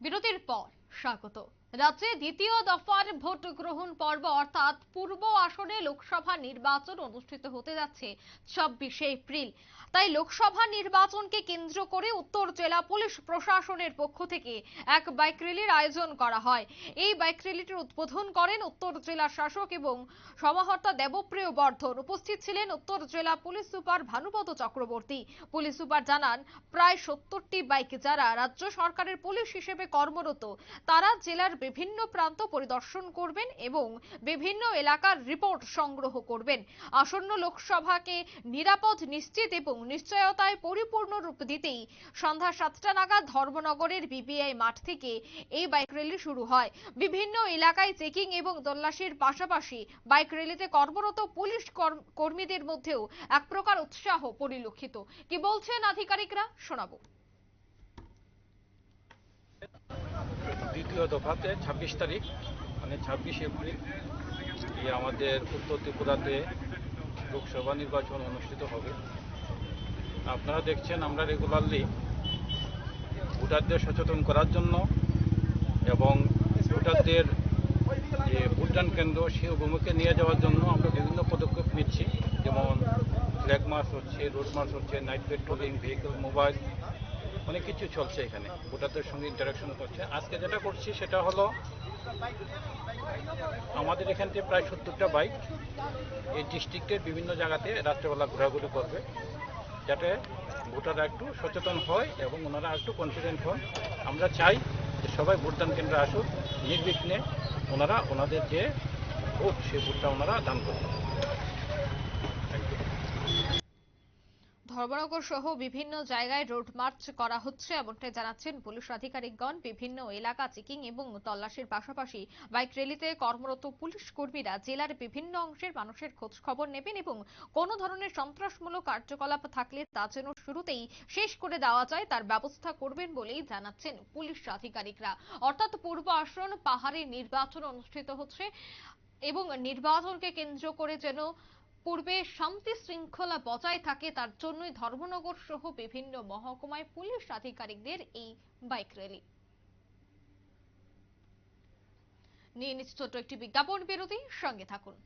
বিরতির পর স্বাগত। রাজ্যে দ্বিতীয় দফার ভোট গ্রহণ পর্ব, অর্থাৎ পূর্ব আসনে লোকসভা নির্বাচন অনুষ্ঠিত হতে যাচ্ছে ছাব্বিশে এপ্রিল। তাই লোকসভা নির্বাচনকে কেন্দ্র করে উত্তর জেলা পুলিশ প্রশাসনের পক্ষ থেকে এক বাইক র্যালির আয়োজন করা হয়। এই বাইক র্যালিটির উদ্বোধন করেন উত্তর জেলা শাসক এবং সমাহর্তা দেবপ্রিয় বর্ধন। উপস্থিত ছিলেন উত্তর জেলা police super Bhanupada Chakraborty. Police super জানান, প্রায় সত্তরটি বাইক যারা রাজ্য সরকারের পুলিশ হিসেবে কর্মরত, তারা জেলার বিভিন্ন প্রান্ত পরিদর্শন করবেন এবং বিভিন্ন এলাকার রিপোর্ট সংগ্রহ করবেন। আসন্ন লোকসভাকে নিরাপদ, নিশ্চিত এবং নিশ্চয়তায় পরিপূর্ণ রূপ দিতেই সন্ধ্যা সাতটা নাগাদ ধর্মনগরের বিবিআই মাঠ থেকে এই বাইক র্যালি শুরু হয়। বিভিন্ন এলাকায় চেকিং এবং তল্লাশির পাশাপাশি বাইক র্যালিতে কর্মরত পুলিশ কর্ম- কর্মীদের মধ্যেও এক প্রকার উৎসাহ পরিলক্ষিত। কি বলছেন আধিকারিকরা? শোনাবো। দ্বিতীয় দফাতে ছাব্বিশ তারিখ মানে ছাব্বিশ এপ্রিল এই আমাদের উত্তর ত্রিপুরাতে লোকসভা নির্বাচন অনুষ্ঠিত হবে। আপনারা দেখছেন আমরা রেগুলারলি ভোটারদের সচেতন করার জন্য এবং ভোটারদের যে ভোটদান কেন্দ্র, সেই অভিমুখে নিয়ে যাওয়ার জন্য আমরা বিভিন্ন পদক্ষেপ নিচ্ছি। যেমন ফ্ল্যাগ মার্চ হচ্ছে রোড মার্চ হচ্ছে নাইট পেট্রোলিং ভেহিকল মোবাইল অনেক কিছু চলছে এখানে। ভোটারদের সঙ্গে ইন্টারাকশন করছে। আজকে যেটা করছি সেটা হলো, আমাদের এখান থেকে প্রায় সত্তরটা বাইক এই ডিস্ট্রিক্টের বিভিন্ন জায়গাতে রাত্রেবেলা ঘোরাঘুরি করবে, যাতে ভোটাররা একটু সচেতন হয় এবং ওনারা একটু কনফিডেন্ট হন। আমরা চাই যে সবাই ভোটদান কেন্দ্রে আসুক, নির্বিঘ্নে ওনারা ওনাদের যে ভোট, সেই ভোটটা ওনারা দান করবেন ধর্মনগর সহ বিভিন্ন জায়গায় রোড মার্চ করা হচ্ছে, এমনটাই জানাচ্ছেন পুলিশ আধিকারিকগণ। বিভিন্ন এলাকা চেকিং এবং তল্লাশির পাশাপাশি বাইক র্যালিতে কর্মরত পুলিশ কর্মীরা জেলার বিভিন্ন অংশের মানুষের খোঁজ খবর নেবেন এবং কোনো ধরনের সন্ত্রাসমূলক কার্যকলাপ থাকলে তা যেন শুরুতেই শেষ করে দেওয়া যায়, তার ব্যবস্থা করবেন বলেই জানাচ্ছেন পুলিশ আধিকারিকরা। অর্থাৎ পূর্ব আসন পাহাড়ে নির্বাচন অনুষ্ঠিত হচ্ছে এবং নির্বাচনকে কেন্দ্র করে যেন পূর্বে শান্তি শৃঙ্খলা বজায় থাকে, তার জন্যই ধর্মনগর সহ বিভিন্ন মহকুমায় পুলিশ আধিকারিকদের এই বাইক র্যালি। নিয়ে নিচ্ছে ছোট্ট একটি বিজ্ঞাপন বিরতি, সঙ্গে থাকুন।